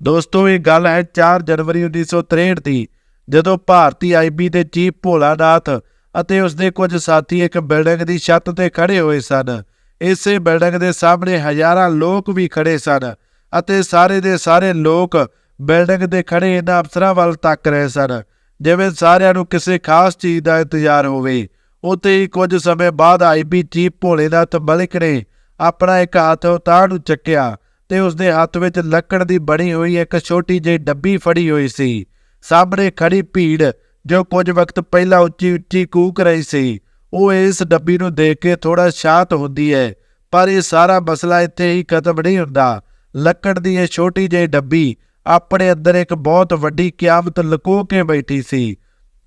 ਦੋਸਤੋ, ਇਹ ਗੱਲ ਹੈ 4 ਜਨਵਰੀ 1963 ਦੀ, ਜਦੋਂ ਭਾਰਤੀ ਆਈਬੀ ਦੇ ਚੀਫ ਭੋਲਾਨਾਥ ਅਤੇ ਉਸਦੇ ਕੁਝ ਸਾਥੀ ਇੱਕ ਬਿਲਡਿੰਗ ਦੀ ਛੱਤ ਤੇ ਖੜੇ ਹੋਏ ਸਨ। ਇਸੇ ਬਿਲਡਿੰਗ ਦੇ ਸਾਹਮਣੇ ਹਜ਼ਾਰਾਂ ਲੋਕ ਵੀ ਖੜੇ ਸਨ ਅਤੇ ਸਾਰੇ ਦੇ ਸਾਰੇ ਲੋਕ ਬਿਲਡਿੰਗ ਦੇ ਖੜੇ ਇਹਨਾਂ ਅਫਸਰਾਂ ਵੱਲ ਤੱਕ ਰਹੇ ਸਨ, ਜਿਵੇਂ ਸਾਰਿਆਂ ਨੂੰ ਕਿਸੇ ਖਾਸ ਚੀਜ਼ ਦਾ ਇੰਤਜ਼ਾਰ ਹੋਵੇ। ਉੱਥੇ ਹੀ ਕੁਝ ਸਮੇਂ ਬਾਅਦ ਆਈਬੀ ਚੀਫ ਭੋਲੇਨਾਥ ਮਲਿਕ ਨੇ ਆਪਣਾ ਇੱਕ ਹੱਥ ਉਤਾਰ ਨੂੰ ਚੱਕਿਆ ਤੇ ਉਸਦੇ ਹੱਥ ਵਿੱਚ ਲੱਕੜ ਦੀ ਬਣੀ ਹੋਈ ਇੱਕ ਛੋਟੀ ਜਿਹੀ ਡੱਬੀ ਫੜੀ ਹੋਈ ਸੀ। ਸਾਹਮਣੇ ਖੜੀ ਭੀੜ ਜੋ ਕੁਝ ਵਕਤ ਪਹਿਲਾਂ ਉੱਚੀ ਉੱਚੀ ਕੂਕ ਰਹੀ ਸੀ, ਉਹ ਇਸ ਡੱਬੀ ਨੂੰ ਦੇਖ ਕੇ ਥੋੜਾ ਸ਼ਾਂਤ ਹੁੰਦੀ ਹੈ, ਪਰ ਇਹ ਸਾਰਾ ਮਸਲਾ ਇੱਥੇ ਹੀ ਖਤਮ ਨਹੀਂ ਹੁੰਦਾ। ਲੱਕੜ ਦੀ ਇਹ ਛੋਟੀ ਜਿਹੀ ਡੱਬੀ ਆਪਣੇ ਅੰਦਰ ਇੱਕ ਬਹੁਤ ਵੱਡੀ ਕਿਆਮਤ ਲੁਕੋ ਕੇ ਬੈਠੀ ਸੀ।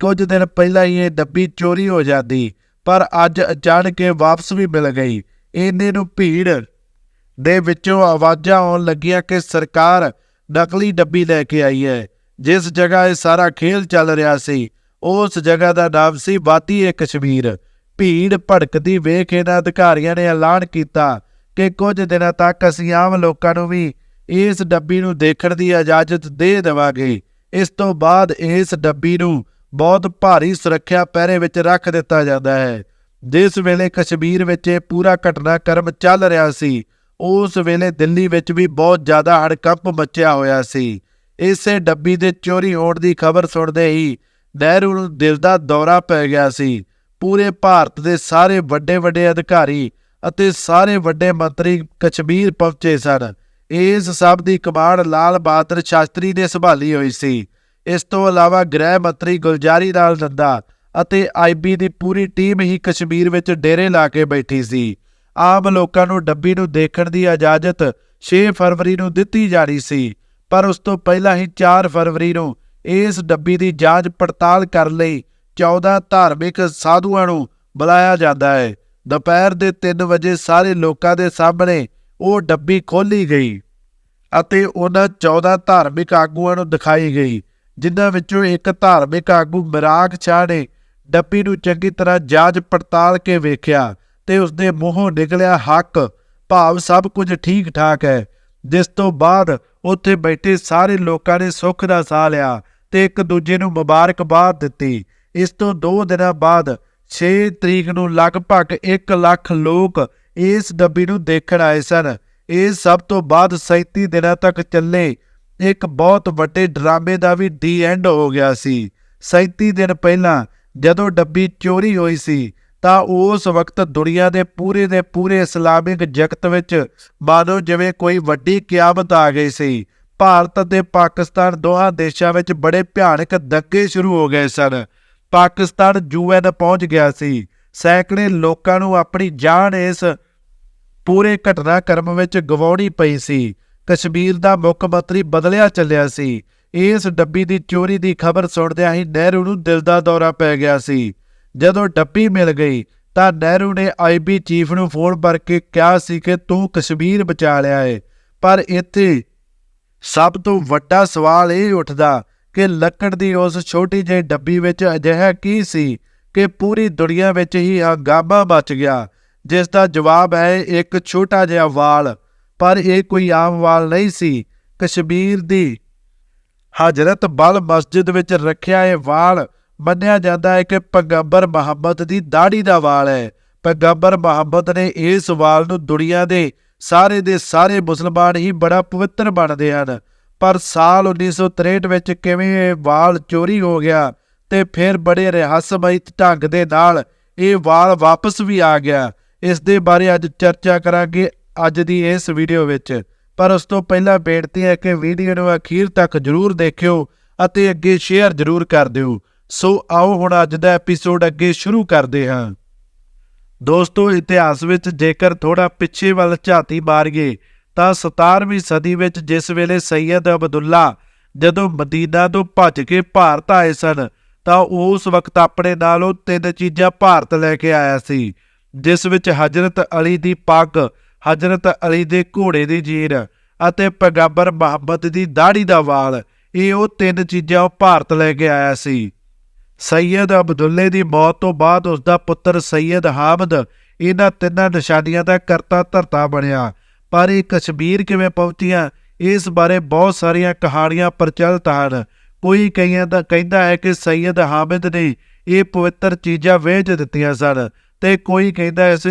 ਕੁਝ ਦਿਨ ਪਹਿਲਾਂ ਹੀ ਇਹ ਡੱਬੀ ਚੋਰੀ ਹੋ ਜਾਂਦੀ, ਪਰ ਅੱਜ ਅਚਾਨਕ ਇਹ ਵਾਪਸ ਵੀ ਮਿਲ ਗਈ। ਇਹਨੇ ਨੂੰ ਭੀੜ ਦੇ ਵਿੱਚੋਂ ਆਵਾਜ਼ਾਂ ਆਉਣ ਲੱਗੀਆਂ ਕਿ ਸਰਕਾਰ ਨਕਲੀ ਡੱਬੀ ਲੈ ਕੇ ਆਈ ਹੈ। ਜਿਸ ਜਗ੍ਹਾ ਇਹ ਸਾਰਾ ਖੇਲ ਚੱਲ ਰਿਹਾ ਸੀ, ਉਸ ਜਗ੍ਹਾ ਦਾ ਨਾਮ ਸੀ ਵਾਤੀ ਏ ਕਸ਼ਮੀਰ। ਭੀੜ ਭੜਕਦੀ ਵੇਖ ਇਹਨਾਂ ਅਧਿਕਾਰੀਆਂ ਨੇ ਐਲਾਨ ਕੀਤਾ ਕਿ ਕੁਝ ਦਿਨਾਂ ਤੱਕ ਅਸੀਂ ਆਮ ਲੋਕਾਂ ਨੂੰ ਵੀ ਇਸ ਡੱਬੀ ਨੂੰ ਦੇਖਣ ਦੀ ਇਜਾਜ਼ਤ ਦੇ ਦੇਵਾਂਗੇ। ਇਸ ਤੋਂ ਬਾਅਦ ਇਸ ਡੱਬੀ ਨੂੰ ਬਹੁਤ ਭਾਰੀ ਸੁਰੱਖਿਆ ਪਹਿਰੇ ਵਿੱਚ ਰੱਖ ਦਿੱਤਾ ਜਾਂਦਾ ਹੈ। ਜਿਸ ਵੇਲੇ ਕਸ਼ਮੀਰ ਵਿੱਚ ਇਹ ਪੂਰਾ ਘਟਨਾਕ੍ਰਮ ਚੱਲ ਰਿਹਾ ਸੀ ਉਸ ਵੇਲੇ ਦਿੱਲੀ ਵਿੱਚ ਵੀ ਬਹੁਤ ਜ਼ਿਆਦਾ ਹੜਕੰਪ ਮਚਿਆ ਹੋਇਆ ਸੀ। ਇਸੇ ਡੱਬੀ ਦੇ ਚੋਰੀ ਹੋਣ ਦੀ ਖਬਰ ਸੁਣਦੇ ਹੀ ਨਹਿਰੂ ਨੂੰ ਦਿਲ ਦਾ ਦੌਰਾ ਪੈ ਗਿਆ ਸੀ। ਪੂਰੇ ਭਾਰਤ ਦੇ ਸਾਰੇ ਵੱਡੇ ਵੱਡੇ ਅਧਿਕਾਰੀ ਅਤੇ ਸਾਰੇ ਵੱਡੇ ਮੰਤਰੀ ਕਸ਼ਮੀਰ ਪਹੁੰਚੇ ਸਨ। ਇਸ ਸਭ ਦੀ ਕਮਾਂਡ ਲਾਲ ਬਹਾਦਰ ਸ਼ਾਸਤਰੀ ਨੇ ਸੰਭਾਲੀ ਹੋਈ ਸੀ। ਇਸ ਤੋਂ ਇਲਾਵਾ ਗ੍ਰਹਿ ਮੰਤਰੀ ਗੁਲਜ਼ਾਰੀ ਲਾਲ ਨੰਦਾ ਅਤੇ ਆਈਬੀ ਦੀ ਪੂਰੀ ਟੀਮ ਹੀ ਕਸ਼ਮੀਰ ਵਿੱਚ ਡੇਰੇ ਲਾ ਕੇ ਬੈਠੀ ਸੀ। ਆਮ ਲੋਕਾਂ ਨੂੰ ਡੱਬੀ ਨੂੰ ਦੇਖਣ ਦੀ ਇਜਾਜ਼ਤ 6 ਫਰਵਰੀ ਨੂੰ ਦਿੱਤੀ ਜਾਣੀ ਸੀ, ਪਰ ਉਸ ਤੋਂ ਪਹਿਲਾਂ ਹੀ 4 ਫਰਵਰੀ ਨੂੰ ਇਸ ਡੱਬੀ ਦੀ ਜਾਂਚ ਪੜਤਾਲ ਕਰਨ ਲਈ 14 ਧਾਰਮਿਕ ਸਾਧੂਆਂ ਨੂੰ ਬੁਲਾਇਆ ਜਾਂਦਾ ਹੈ। ਦੁਪਹਿਰ ਦੇ 3 ਵਜੇ ਸਾਰੇ ਲੋਕਾਂ ਦੇ ਸਾਹਮਣੇ ਉਹ ਡੱਬੀ ਖੋਲੀ ਗਈ ਅਤੇ ਉਹਨਾਂ 14 ਧਾਰਮਿਕ ਆਗੂਆਂ ਨੂੰ ਦਿਖਾਈ ਗਈ, ਜਿਨ੍ਹਾਂ ਵਿੱਚੋਂ ਇੱਕ ਧਾਰਮਿਕ ਆਗੂ ਮਰਾਗ ਸ਼ਾਹ ਨੇ ਡੱਬੀ ਨੂੰ ਚੰਗੀ ਤਰ੍ਹਾਂ ਜਾਂਚ ਪੜਤਾਲ ਕੇ ਵੇਖਿਆ ਤੇ ਉਸਦੇ ਮੂੰਹੋਂ ਨਿਕਲਿਆ ਹੱਕ। ਭਾਵ ਸਭ ਕੁਝ ਠੀਕ ਠਾਕ ਹੈ। ਜਿਸ ਤੋਂ ਬਾਅਦ ਉੱਥੇ ਬੈਠੇ ਸਾਰੇ ਲੋਕਾਂ ਨੇ ਸੁੱਖ ਦਾ ਸਾਹ ਲਿਆ ਤੇ ਇੱਕ ਦੂਜੇ ਨੂੰ ਮੁਬਾਰਕਬਾਦ ਦਿੱਤੀ। ਇਸ ਤੋਂ 2 ਦਿਨਾਂ ਬਾਅਦ 6 ਤਰੀਕ ਨੂੰ ਲਗਭਗ 1 ਲੱਖ ਲੋਕ ਇਸ ਡੱਬੀ ਨੂੰ ਦੇਖਣ ਆਏ ਸਨ। ਇਹ ਸਭ ਤੋਂ ਬਾਅਦ 37 ਦਿਨਾਂ ਤੱਕ ਚੱਲੇ। ਇੱਕ ਬਹੁਤ ਵੱਡੇ ਡਰਾਮੇ ਦਾ ਵੀ ਡੀ ਐਂਡ ਹੋ ਗਿਆ ਸੀ। 37 ਦਿਨ ਪਹਿਲਾਂ ਜਦੋਂ ਡੱਬੀ ਚੋਰੀ ਹੋਈ ਸੀ ਤਾਂ ਉਸ ਵਕਤ ਦੁਨੀਆ ਦੇ ਪੂਰੇ ਦੇ ਪੂਰੇ ਇਸਲਾਮਿਕ ਜਗਤ ਵਿੱਚ ਮਾਨੋ ਜਿਵੇਂ ਕੋਈ ਵੱਡੀ ਕਿਆਮਤ ਆ ਗਈ ਸੀ। ਭਾਰਤ ਅਤੇ ਪਾਕਿਸਤਾਨ ਦੋਹਾਂ ਦੇਸ਼ਾਂ ਵਿੱਚ ਬੜੇ ਭਿਆਨਕ ਦੰਗੇ ਸ਼ੁਰੂ ਹੋ ਗਏ ਸਨ। ਪਾਕਿਸਤਾਨ ਯੂਐਨ ਪਹੁੰਚ ਗਿਆ ਸੀ। ਸੈਂਕੜੇ ਲੋਕਾਂ ਨੂੰ ਆਪਣੀ ਜਾਨ ਇਸ ਪੂਰੇ ਘਟਨਾਕ੍ਰਮ ਵਿੱਚ ਗਵਾਉਣੀ ਪਈ ਸੀ। ਕਸ਼ਮੀਰ ਦਾ ਮੁੱਖ ਮੰਤਰੀ ਬਦਲਿਆ ਚੱਲਿਆ ਸੀ। ਇਸ ਡੱਬੀ ਦੀ ਚੋਰੀ ਦੀ ਖਬਰ ਸੁਣਦਿਆਂ ਹੀ ਨਹਿਰੂ ਨੂੰ ਦਿਲ ਦਾ ਦੌਰਾ ਪੈ ਗਿਆ ਸੀ। ਜਦੋਂ ਡੱਬੀ ਮਿਲ ਗਈ ਤਾਂ ਨਹਿਰੂ ਨੇ ਆਈਬੀ ਚੀਫ ਨੂੰ ਫੋਨ ਕਰਕੇ ਕਿਹਾ ਸੀ ਕਿ ਤੂੰ ਕਸ਼ਮੀਰ ਬਚਾ ਲਿਆ ਏ। ਪਰ ਇੱਥੇ ਸਭ ਤੋਂ ਵੱਡਾ ਸਵਾਲ ਇਹ ਉੱਠਦਾ ਕਿ ਲੱਕੜ ਦੀ ਉਸ ਛੋਟੀ ਜਿਹੀ ਡੱਬੀ ਵਿੱਚ ਅਜਿਹਾ ਕੀ ਸੀ ਕਿ ਪੂਰੀ ਦੁਨੀਆ ਵਿੱਚ ਹੀ ਹੰਗਾਮਾ ਮਚ ਗਿਆ, ਜਿਸ ਦਾ ਜਵਾਬ ਹੈ ਇੱਕ ਛੋਟਾ ਜਿਹਾ ਵਾਲ। ਪਰ ਇਹ ਕੋਈ ਆਮ ਵਾਲ ਨਹੀਂ ਸੀ। ਕਸ਼ਮੀਰ ਦੀ ਹਜ਼ਰਤ ਬਲ ਮਸਜਿਦ ਵਿੱਚ ਰੱਖਿਆ ਇਹ ਵਾਲ ਮੰਨਿਆ ਜਾਂਦਾ ਹੈ ਕਿ ਪੈਗੰਬਰ ਮੁਹੰਮਦ ਦੀ ਦਾੜੀ ਦਾ ਵਾਲ ਹੈ। ਪੈਗੰਬਰ ਮੁਹੰਮਦ ਨੇ ਇਸ ਵਾਲ ਨੂੰ ਦੁਨੀਆ ਦੇ ਸਾਰੇ ਦੇ ਸਾਰੇ ਮੁਸਲਮਾਨ ਹੀ ਬੜਾ ਪਵਿੱਤਰ ਮੰਨਦੇ ਹਨ। ਪਰ ਸਾਲ 1963 ਵਿੱਚ ਕਿਵੇਂ ਇਹ ਵਾਲ ਚੋਰੀ ਹੋ ਗਿਆ ਤੇ ਫਿਰ ਬੜੇ ਰਹੱਸਮਈ ਢੰਗ ਦੇ ਨਾਲ ਇਹ ਵਾਲ ਵਾਪਸ ਵੀ ਆ ਗਿਆ, ਇਸ ਦੇ ਬਾਰੇ ਅੱਜ ਚਰਚਾ ਕਰਾਂਗੇ ਅੱਜ ਦੀ ਇਸ ਵੀਡੀਓ ਵਿੱਚ। ਪਰ ਉਸ ਤੋਂ ਪਹਿਲਾਂ ਬੇਨਤੀ ਹੈ ਕਿ ਵੀਡੀਓ ਨੂੰ ਅਖੀਰ ਤੱਕ ਜਰੂਰ ਦੇਖਿਓ ਅਤੇ ਅੱਗੇ ਸ਼ੇਅਰ ਜਰੂਰ ਕਰ ਦਿਓ। ਸੋ ਆਓ ਹੁਣ ਅੱਜ ਦਾ ਐਪੀਸੋਡ ਅੱਗੇ ਸ਼ੁਰੂ ਕਰਦੇ ਹਾਂ। ਦੋਸਤੋ, ਇਤਿਹਾਸ ਵਿੱਚ ਜੇਕਰ ਥੋੜਾ ਪਿੱਛੇ ਵੱਲ ਝਾਤੀ ਮਾਰੀਏ, ਤਾਂ 17ਵੀਂ ਸਦੀ ਵਿੱਚ ਜਿਸ ਵੇਲੇ ਸੈਯਦ ਅਬਦੁੱਲਾ ਜਦੋਂ ਮਦੀਨਾ ਤੋਂ ਭੱਜ ਕੇ ਭਾਰਤ ਆਏ ਸਨ, ਤਾਂ ਉਸ ਵਕਤ ਆਪਣੇ ਨਾਲ ਉਹ ਤਿੰਨ ਚੀਜ਼ਾਂ ਭਾਰਤ ਲੈ ਕੇ ਆਇਆ ਸੀ, ਜਿਸ ਵਿੱਚ ਹਜ਼ਰਤ ਅਲੀ ਦੀ ਪੱਗ, ਹਜ਼ਰਤ ਅਲੀ ਦੇ ਘੋੜੇ ਦੀ ਜੀਰ ਅਤੇ ਪੈਗੰਬਰ ਮੁਹੰਮਦ ਦੀ ਦਾੜੀ ਦਾ ਵਾਲ, ਇਹ ਉਹ ਤਿੰਨ ਚੀਜ਼ਾਂ ਉਹ ਭਾਰਤ ਲੈ ਕੇ ਆਇਆ ਸੀ। ਸੈਯਦ ਅਬਦੁੱਲੇ ਦੀ ਮੌਤ ਤੋਂ ਬਾਅਦ ਉਸ ਦਾ ਪੁੱਤਰ ਸੈਯਦ ਹਾਮਦ ਇਹਨਾਂ ਤਿੰਨਾਂ ਨਿਸ਼ਾਨੀਆਂ ਦਾ ਕਰਤਾ ਧਰਤਾ ਬਣਿਆ। ਪਰ ਇਹ ਕਸ਼ਮੀਰ ਕਿਵੇਂ ਪਹੁੰਚੀਆਂ, ਇਸ ਬਾਰੇ ਬਹੁਤ ਸਾਰੀਆਂ ਕਹਾਣੀਆਂ ਪ੍ਰਚਲਿਤ ਹਨ। ਕੋਈ ਕਈਆਂ ਦਾ ਕਹਿੰਦਾ ਹੈ ਕਿ ਸੈਯਦ ਹਾਮਿਦ ਨੇ ਇਹ ਪਵਿੱਤਰ ਚੀਜ਼ਾਂ ਵੇਚ ਦਿੱਤੀਆਂ ਸਨ ਤੇ ਕੋਈ ਕਹਿੰਦਾ ਇਸ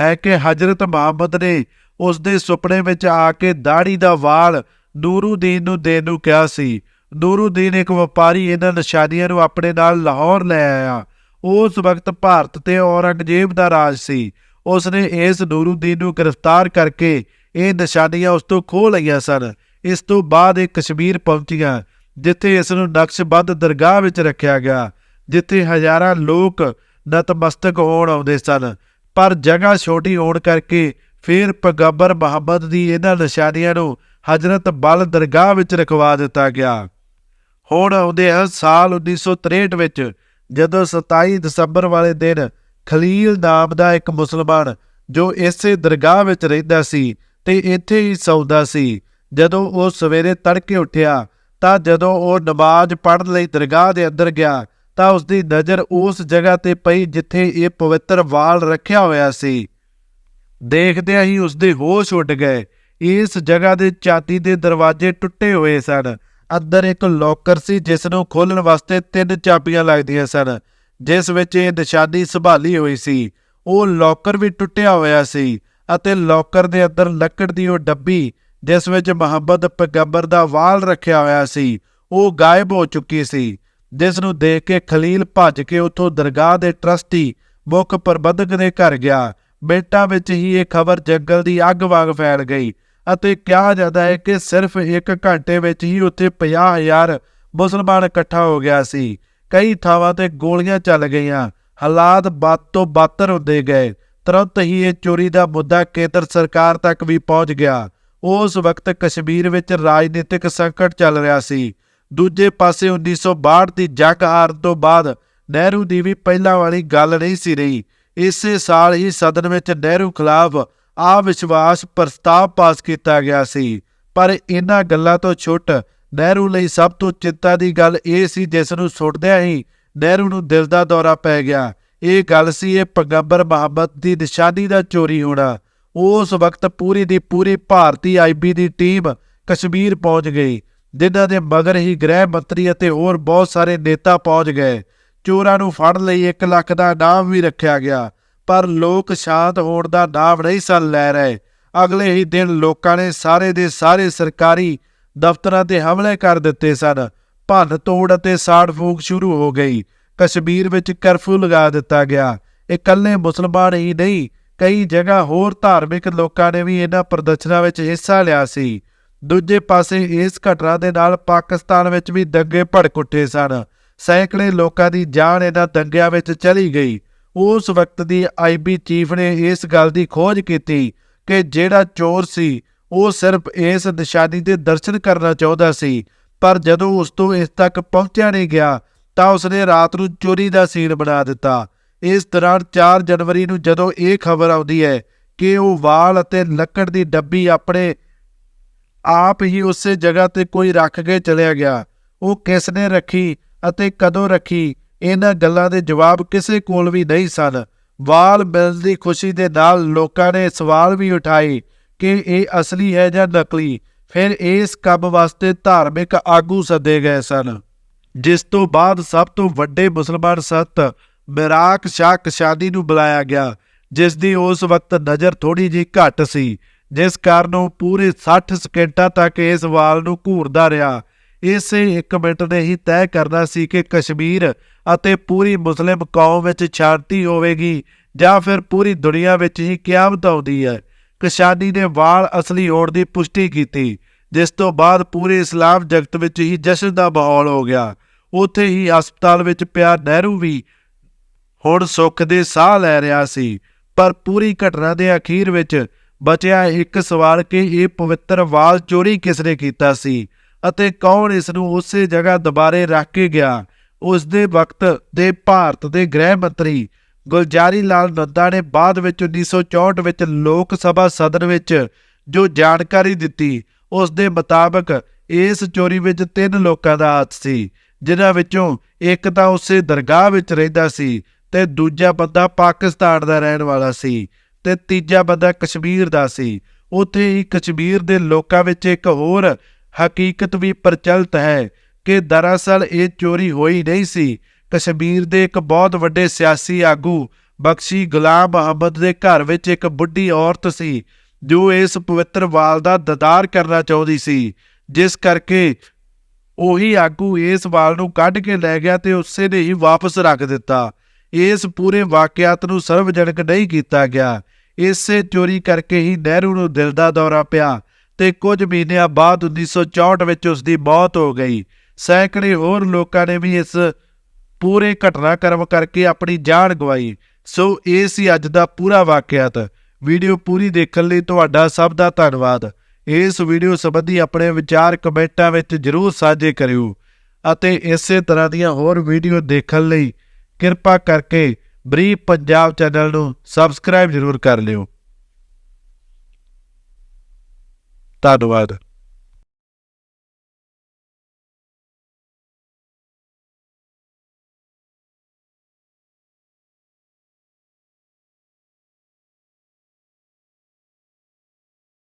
ਹੈ ਕਿ ਹਜ਼ਰਤ ਮੁਹੰਮਦ ਨੇ ਉਸ ਦੇ ਸੁਪਨੇ ਵਿੱਚ ਆ ਕੇ ਦਾੜੀ ਦਾ ਵਾਲ ਨੂਰੂਦੀਨ ਨੂੰ ਦੇਣ ਨੂੰ ਕਿਹਾ ਸੀ। ਨੂਰੂਦੀਨ ਇੱਕ ਵਪਾਰੀ ਇਹਨਾਂ ਨਿਸ਼ਾਨੀਆਂ ਨੂੰ ਆਪਣੇ ਨਾਲ ਲਾਹੌਰ ਲੈ ਆਇਆ। ਉਸ ਵਕਤ ਭਾਰਤ ਤੇ ਔਰੰਗਜ਼ੇਬ ਦਾ ਰਾਜ ਸੀ। ਉਸ ਨੇ ਇਸ ਨੂਰੂਦੀਨ ਨੂੰ ਗ੍ਰਿਫਤਾਰ ਕਰਕੇ ਇਹ ਨਿਸ਼ਾਨੀਆਂ ਉਸ ਤੋਂ ਖੋਹ ਲਈਆਂ ਸਨ। ਇਸ ਤੋਂ ਬਾਅਦ ਇਹ ਕਸ਼ਮੀਰ ਪਹੁੰਚੀਆਂ, ਜਿੱਥੇ ਇਸ ਨੂੰ ਨਕਸ਼ਬੰਦ ਦਰਗਾਹ ਵਿੱਚ ਰੱਖਿਆ ਗਿਆ, ਜਿੱਥੇ ਹਜ਼ਾਰਾਂ ਲੋਕ ਨਤਮਸਤਕ ਹੋਣ ਆਉਂਦੇ ਸਨ। ਪਰ ਜਗ੍ਹਾ ਛੋਟੀ ਹੋਣ ਕਰਕੇ ਫਿਰ ਪੈਗੰਬਰ ਮੁਹੰਮਦ ਦੀ ਇਹਨਾਂ ਨਿਸ਼ਾਨੀਆਂ ਨੂੰ ਹਜ਼ਰਤ ਬਲ ਦਰਗਾਹ ਵਿੱਚ ਰਖਵਾ ਦਿੱਤਾ ਗਿਆ। ਹੁਣ ਆਉਂਦੇ ਹਨ ਸਾਲ 1963 ਵਿੱਚ, ਜਦੋਂ 27 ਦਸੰਬਰ ਵਾਲੇ ਦਿਨ ਖਲੀਲ ਨਾਮ ਦਾ ਇੱਕ ਮੁਸਲਮਾਨ ਜੋ ਇਸੇ ਦਰਗਾਹ ਵਿੱਚ ਰਹਿੰਦਾ ਸੀ ਤੇ ਇੱਥੇ ਹੀ ਸੌਂਦਾ ਸੀ, ਜਦੋਂ ਉਹ ਸਵੇਰੇ ਤੜਕੇ ਉੱਠਿਆ, ਤਾਂ ਜਦੋਂ ਉਹ ਨਮਾਜ਼ ਪੜ੍ਹਨ ਲਈ ਦਰਗਾਹ ਦੇ ਅੰਦਰ ਗਿਆ, ਤਾਂ ਉਸ ਦੀ ਨਜ਼ਰ ਉਸ ਜਗ੍ਹਾ ਤੇ ਪਈ ਜਿੱਥੇ ਇਹ ਪਵਿੱਤਰ ਵਾਲ ਰੱਖਿਆ ਹੋਇਆ ਸੀ। ਦੇਖਦਿਆਂ ਹੀ ਉਸ ਦੇ ਹੋਸ਼ ਉੱਡ ਗਏ। ਇਸ ਜਗ੍ਹਾ ਦੇ ਚਾਤੀ ਦੇ ਦਰਵਾਜ਼ੇ ਟੁੱਟੇ ਹੋਏ ਸਨ। ਅੰਦਰ ਇੱਕ ਲੋਕਰ ਸੀ ਜਿਸ ਨੂੰ ਖੋਲਣ ਵਾਸਤੇ ਤਿੰਨ ਚਾਬੀਆਂ ਲੱਗਦੀਆਂ ਸਨ, ਜਿਸ ਵਿੱਚ ਇਹ ਨਿਸ਼ਾਨੀ ਸੰਭਾਲੀ ਹੋਈ ਸੀ। ਉਹ ਲੋਕਰ ਵੀ ਟੁੱਟਿਆ ਹੋਇਆ ਸੀ ਅਤੇ ਲੋਕਰ ਦੇ ਅੰਦਰ ਲੱਕੜ ਦੀ ਉਹ ਡੱਬੀ, ਜਿਸ ਵਿੱਚ ਮੁਹੰਮਦ ਪੈਗੰਬਰ ਦਾ ਵਾਲ ਰੱਖਿਆ ਹੋਇਆ ਸੀ, ਉਹ ਗਾਇਬ ਹੋ ਚੁੱਕੀ ਸੀ ਜਿਸ ਨੂੰ ਦੇਖ ਕੇ ਖਲੀਲ ਭੱਜ ਕੇ ਉੱਥੋਂ ਦਰਗਾਹ ਦੇ ਟਰਸਟੀ ਮੁੱਖ ਪ੍ਰਬੰਧਕ ਦੇ ਘਰ ਗਿਆ। ਮਿੰਟਾਂ ਵਿੱਚ ਹੀ ਇਹ ਖਬਰ ਜੰਗਲ ਦੀ ਅੱਗ ਵਾਂਗ ਫੈਲ ਗਈ ਅਤੇ ਕਿਹਾ ਜਾਂਦਾ ਹੈ ਕਿ ਸਿਰਫ ਇੱਕ ਘੰਟੇ ਵਿੱਚ ਹੀ ਉੱਥੇ 50000 ਮੁਸਲਮਾਨ ਇਕੱਠਾ ਹੋ ਗਿਆ ਸੀ। ਕਈ ਥਾਵਾਂ ਤੇ ਗੋਲੀਆਂ ਚੱਲ ਗਈਆਂ। ਹਾਲਾਤ ਬਦ ਤੋਂ ਬਦਤਰ ਹੁੰਦੇ ਗਏ। ਤੁਰੰਤ ਹੀ ਇਹ ਚੋਰੀ ਦਾ ਮੁੱਦਾ ਕੇਂਦਰ ਸਰਕਾਰ ਤੱਕ ਵੀ ਪਹੁੰਚ ਗਿਆ। ਉਸ ਵਕਤ ਕਸ਼ਮੀਰ ਵਿੱਚ ਰਾਜਨੀਤਿਕ ਸੰਕਟ ਚੱਲ ਰਿਹਾ ਸੀ। ਦੂਜੇ ਪਾਸੇ 1962 ਦੀ ਜੰਗ ਹਾਰਨ ਤੋਂ ਬਾਅਦ ਨਹਿਰੂ ਦੀ ਵੀ ਪਹਿਲਾਂ ਵਾਲੀ ਗੱਲ ਨਹੀਂ ਸੀ ਰਹੀ। ਇਸੇ ਸਾਲ ਹੀ ਸਦਨ ਵਿੱਚ ਨਹਿਰੂ ਖਿਲਾਫ ਆ ਵਿਸ਼ਵਾਸ ਪ੍ਰਸਤਾਵ ਪਾਸ ਕੀਤਾ ਗਿਆ ਸੀ। ਪਰ ਇਹਨਾਂ ਗੱਲਾਂ ਤੋਂ ਛੁੱਟ ਨਹਿਰੂ ਲਈ ਸਭ ਤੋਂ ਚਿੰਤਾ ਦੀ ਗੱਲ ਇਹ ਸੀ ਜਿਸ ਨੂੰ ਸੁਣਦਿਆਂ ਹੀ ਨਹਿਰੂ ਨੂੰ ਦਿਲ ਦਾ ਦੌਰਾ ਪੈ ਗਿਆ। ਇਹ ਗੱਲ ਸੀ ਇਹ ਪੈਗੰਬਰ ਮੁਹੰਮਦ ਦੀ ਨਿਸ਼ਾਨੀ ਦਾ ਚੋਰੀ ਹੋਣਾ। ਉਸ ਵਕਤ ਪੂਰੀ ਦੀ ਪੂਰੀ ਭਾਰਤੀ ਆਈਬੀ ਦੀ ਟੀਮ ਕਸ਼ਮੀਰ ਪਹੁੰਚ ਗਈ, ਜਿਨ੍ਹਾਂ ਦੇ ਮਗਰ ਹੀ ਗ੍ਰਹਿ ਮੰਤਰੀ ਅਤੇ ਹੋਰ ਬਹੁਤ ਸਾਰੇ ਨੇਤਾ ਪਹੁੰਚ ਗਏ। ਚੋਰਾਂ ਨੂੰ ਫੜ ਲਈ 1 ਲੱਖ ਦਾ ਇਨਾਮ ਵੀ ਰੱਖਿਆ ਗਿਆ। ਪਰ ਲੋਕ ਸ਼ਾਂਤ ਹੋਣ ਦਾ ਨਾਮ ਨਹੀਂ ਸਨ ਲੈ ਰਹੇ। ਅਗਲੇ ਹੀ ਦਿਨ ਲੋਕਾਂ ਨੇ ਸਾਰੇ ਦੇ ਸਾਰੇ ਸਰਕਾਰੀ ਦਫ਼ਤਰਾਂ ਤੇ ਹਮਲੇ ਕਰ ਦਿੱਤੇ ਸਨ। ਭੰਨ ਤੋੜ ਅਤੇ ਸਾੜ ਫੂਕ ਸ਼ੁਰੂ ਹੋ ਗਈ। ਕਸ਼ਮੀਰ ਵਿੱਚ ਕਰਫਿਊ ਲਗਾ ਦਿੱਤਾ ਗਿਆ। ਇਕੱਲੇ ਮੁਸਲਮਾਨ ਹੀ ਨਹੀਂ, ਕਈ ਜਗ੍ਹਾ ਹੋਰ ਧਾਰਮਿਕ ਲੋਕਾਂ ਨੇ ਵੀ ਇਹਨਾਂ ਪ੍ਰਦਰਸ਼ਨਾਂ ਵਿੱਚ ਹਿੱਸਾ ਲਿਆ ਸੀ। ਦੂਜੇ ਪਾਸੇ ਇਸ ਘਟਨਾ ਦੇ ਨਾਲ ਪਾਕਿਸਤਾਨ ਵਿੱਚ ਵੀ ਦੰਗੇ ਭੜਕ ਉੱਠੇ ਸਨ। ਸੈਂਕੜੇ ਲੋਕਾਂ ਦੀ ਜਾਨ ਇਹਨਾਂ ਦੰਗਿਆਂ ਵਿੱਚ ਚਲੀ ਗਈ। ਉਸ ਵਕਤ ਦੀ ਆਈਬੀ ਚੀਫ ਨੇ ਇਸ ਗੱਲ ਦੀ ਖੋਜ ਕੀਤੀ ਕਿ ਜਿਹੜਾ ਚੋਰ ਸੀ, ਉਹ ਸਿਰਫ ਇਸ ਨਿਸ਼ਾਨੀ ਦੇ ਦਰਸ਼ਨ ਕਰਨਾ ਚਾਹੁੰਦਾ ਸੀ, ਪਰ ਜਦੋਂ ਉਸ ਤੋਂ ਇਸ ਤੱਕ ਪਹੁੰਚਿਆ ਨਹੀਂ ਗਿਆ, ਤਾਂ ਉਸਨੇ ਰਾਤ ਨੂੰ ਚੋਰੀ ਦਾ ਸੀਨ ਬਣਾ ਦਿੱਤਾ। ਇਸ ਦੌਰਾਨ 4 ਜਨਵਰੀ ਨੂੰ ਜਦੋਂ ਇਹ ਖਬਰ ਆਉਂਦੀ ਹੈ ਕਿ ਉਹ ਵਾਲ ਅਤੇ ਲੱਕੜ ਦੀ ਡੱਬੀ ਆਪਣੇ ਆਪ ਹੀ ਉਸੇ ਜਗ੍ਹਾ ਤੇ ਕੋਈ ਰੱਖ ਕੇ ਚਲਿਆ ਗਿਆ, ਉਹ ਕਿਸ ਨੇ ਰੱਖੀ ਅਤੇ ਕਦੋਂ ਰੱਖੀ ਇਹਨਾਂ ਗੱਲਾਂ ਦੇ ਜਵਾਬ ਕਿਸੇ ਕੋਲ ਵੀ ਨਹੀਂ ਸਨ। ਵਾਲ ਮਿਲਣ ਦੀ ਖੁਸ਼ੀ ਦੇ ਨਾਲ ਲੋਕਾਂ ਨੇ ਸਵਾਲ ਵੀ ਉਠਾਏ ਕਿ ਇਹ ਅਸਲੀ ਹੈ ਜਾਂ ਨਕਲੀ। ਫਿਰ ਇਸ ਕੰਮ ਵਾਸਤੇ ਧਾਰਮਿਕ ਆਗੂ ਸੱਦੇ ਗਏ ਸਨ। ਜਿਸ ਤੋਂ ਬਾਅਦ ਸਭ ਤੋਂ ਵੱਡੇ ਮੁਸਲਮਾਨ ਸੰਤ ਮਿਰਾਕ ਸ਼ਾਹ ਕਸ਼ਾਦੀ ਨੂੰ ਬੁਲਾਇਆ ਗਿਆ, ਜਿਸ ਦੀ ਉਸ ਵਕਤ ਨਜ਼ਰ ਥੋੜੀ ਜਿਹੀ ਘੱਟ ਸੀ, ਜਿਸ ਕਾਰਨ ਉਹ ਪੂਰੇ 60 ਸਕਿੰਟਾਂ ਤੱਕ ਇਸ ਵਾਲ ਨੂੰ ਘੂਰਦਾ ਰਿਹਾ। ਇਸੇ ਇੱਕ ਮਿੰਟ ਨੇ ਹੀ ਤੈਅ ਕਰਨਾ ਸੀ ਕਿ ਕਸ਼ਮੀਰ ਅਤੇ ਪੂਰੀ ਮੁਸਲਿਮ ਕੌਮ ਵਿੱਚ ਸ਼ਾਂਤੀ ਹੋਵੇਗੀ ਜਾਂ ਫਿਰ ਪੂਰੀ ਦੁਨੀਆ ਵਿੱਚ ਹੀ ਕਿਆਮਤ ਆਉਂਦੀ ਹੈ। ਕਸ਼ਾਨੀ ਨੇ ਵਾਲ ਅਸਲੀ ਹੋਣ ਦੀ ਪੁਸ਼ਟੀ ਕੀਤੀ, ਜਿਸ ਤੋਂ ਬਾਅਦ ਪੂਰੇ ਇਸਲਾਮ ਜਗਤ ਵਿੱਚ ਹੀ ਜਸ਼ਨ ਦਾ ਮਾਹੌਲ ਹੋ ਗਿਆ। ਉੱਥੇ ਹੀ ਹਸਪਤਾਲ ਵਿੱਚ ਪਿਆ ਨਹਿਰੂ ਵੀ ਹੁਣ ਸੁੱਖ ਦੇ ਸਾਹ ਲੈ ਰਿਹਾ ਸੀ, ਪਰ ਪੂਰੀ ਘਟਨਾ ਦੇ ਅਖੀਰ ਵਿੱਚ ਬਚਿਆ ਇੱਕ ਸਵਾਲ ਕਿ ਇਹ ਪਵਿੱਤਰ ਵਾਲ ਚੋਰੀ ਕਿਸ ਨੇ ਕੀਤਾ ਸੀ? ਅਤੇ ਕੌਣ ਇਸ ਨੂੰ ਉਸੇ ਜਗ੍ਹਾ ਦੁਬਾਰੇ ਰੱਖ ਕੇ ਗਿਆ? ਉਸ ਦੇ ਵਕਤ ਦੇ ਭਾਰਤ ਦੇ ਗ੍ਰਹਿ ਮੰਤਰੀ ਗੁਲਜਾਰੀ ਲਾਲ ਨੰਦਾ ਨੇ ਬਾਅਦ ਵਿੱਚ 1964 ਵਿੱਚ ਲੋਕ ਸਭਾ ਸਦਨ ਵਿੱਚ ਜੋ ਜਾਣਕਾਰੀ ਦਿੱਤੀ ਉਸ ਦੇ ਮੁਤਾਬਕ ਇਸ ਚੋਰੀ ਵਿੱਚ ਤਿੰਨ ਲੋਕਾਂ ਦਾ ਹੱਥ ਸੀ, ਜਿਨ੍ਹਾਂ ਵਿੱਚੋਂ ਇੱਕ ਤਾਂ ਉਸੇ ਦਰਗਾਹ ਵਿੱਚ ਰਹਿੰਦਾ ਸੀ ਤੇ ਦੂਜਾ ਬੰਦਾ ਪਾਕਿਸਤਾਨ ਦਾ ਰਹਿਣ ਵਾਲਾ ਸੀ ਤੇ ਤੀਜਾ ਬੰਦਾ ਕਸ਼ਮੀਰ ਦਾ ਸੀ। ਉੱਥੇ ਹੀ ਕਸ਼ਮੀਰ ਦੇ ਲੋਕਾਂ ਵਿੱਚ ਇੱਕ ਹੋਰ ਹਕੀਕਤ ਵੀ ਪ੍ਰਚਲਿਤ ਹੈ ਕਿ ਦਰਅਸਲ ਇਹ ਚੋਰੀ ਹੋਈ ਨਹੀਂ ਸੀ। ਕਸ਼ਮੀਰ ਦੇ ਇੱਕ ਬਹੁਤ ਵੱਡੇ ਸਿਆਸੀ ਆਗੂ ਬਖਸ਼ੀ ਗੁਲਾਮ ਅਹਮਦ ਦੇ ਘਰ ਵਿੱਚ ਇੱਕ ਬੁੱਢੀ ਔਰਤ ਸੀ, ਜੋ ਇਸ ਪਵਿੱਤਰ ਵਾਲ ਦਾ ਦਦਾਰ ਕਰਨਾ ਚਾਹੁੰਦੀ ਸੀ। ਜਿਸ ਕਰਕੇ ਉਹੀ ਆਗੂ ਇਸ ਵਾਲ ਨੂੰ ਕੱਢ ਕੇ ਲੈ ਗਿਆ ਤੇ ਉਸੇ ਨੇ ਹੀ ਵਾਪਸ ਰੱਖ ਦਿੱਤਾ। ਇਸ ਪੂਰੇ ਵਾਕਿਆਤ ਨੂੰ ਸਰਵਜਨਕ ਨਹੀਂ ਕੀਤਾ ਗਿਆ। ਇਸੇ ਚੋਰੀ ਕਰਕੇ ਹੀ ਨਹਿਰੂ ਨੂੰ ਦਿਲ ਦਾ ਦੌਰਾ ਪਿਆ। ਤੇ ਕੁਝ ਮਹੀਨਿਆਂ ਬਾਅਦ 1964 ਵਿੱਚ ਉਸ ਦੀ ਮੌਤ ਹੋ ਗਈ। ਸੈਂਕੜੇ ਹੋਰ ਲੋਕਾਂ ਨੇ ਵੀ ਇਸ ਪੂਰੇ ਘਟਨਾਕ੍ਰਮ ਕਰਕੇ ਆਪਣੀ ਜਾਨ ਗਵਾਈ। ਸੋ ਇਹ ਸੀ ਅੱਜ ਦਾ ਪੂਰਾ ਵਾਕਿਆਤ। ਵੀਡੀਓ ਪੂਰੀ ਦੇਖਣ ਲਈ ਤੁਹਾਡਾ ਸਭ ਦਾ ਧੰਨਵਾਦ। ਇਸ ਵੀਡੀਓ ਸੰਬੰਧੀ ਆਪਣੇ ਵਿਚਾਰ ਕਮੈਂਟਾਂ ਵਿੱਚ ਜਰੂਰ ਸਾਂਝੇ ਕਰਿਓ। ਅਤੇ ਇਸੇ ਤਰ੍ਹਾਂ ਦੀਆਂ ਹੋਰ ਵੀਡੀਓ ਦੇਖਣ ਲਈ ਕਿਰਪਾ ਕਰਕੇ ਬਰੀ ਪੰਜਾਬ ਚੈਨਲ ਨੂੰ ਸਬਸਕ੍ਰਾਈਬ ਜਰੂਰ ਕਰ ਲਿਓ। ਧੰਨਵਾਦ